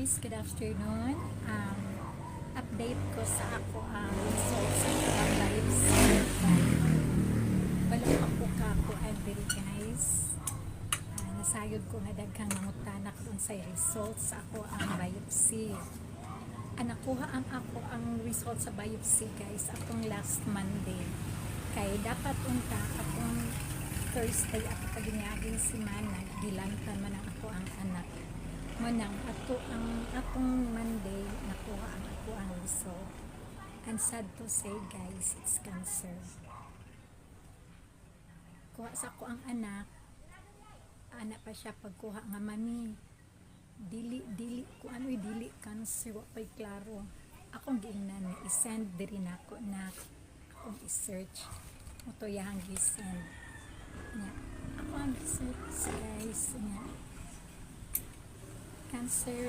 guys, good afternoon. Um, update ko sa ako ang results sa ang lives. Wala ako ka ako diri guys. Ah, nasayod ko nga daghang mangutanak dun sa results sa ako ang biopsy. Ah, nakuha ang ako ang result sa biopsy guys akong last Monday. Kay dapat unta akong Thursday ako kagingagin si Manag, gilantan man ako ang anak. Manang ato ang akong Monday nakuha ang ako ang result. And sad to say guys, it's cancer. Kuha sa ako ang anak, anak pa siya pagkuha nga mami. Dili, dili, kung ano'y dili cancer, wa pa'y klaro. Akong giingnan na i-send diri na ako na akong i-search. Ito yung gisend. Nga. Ako ang search guys. Nga. Cancer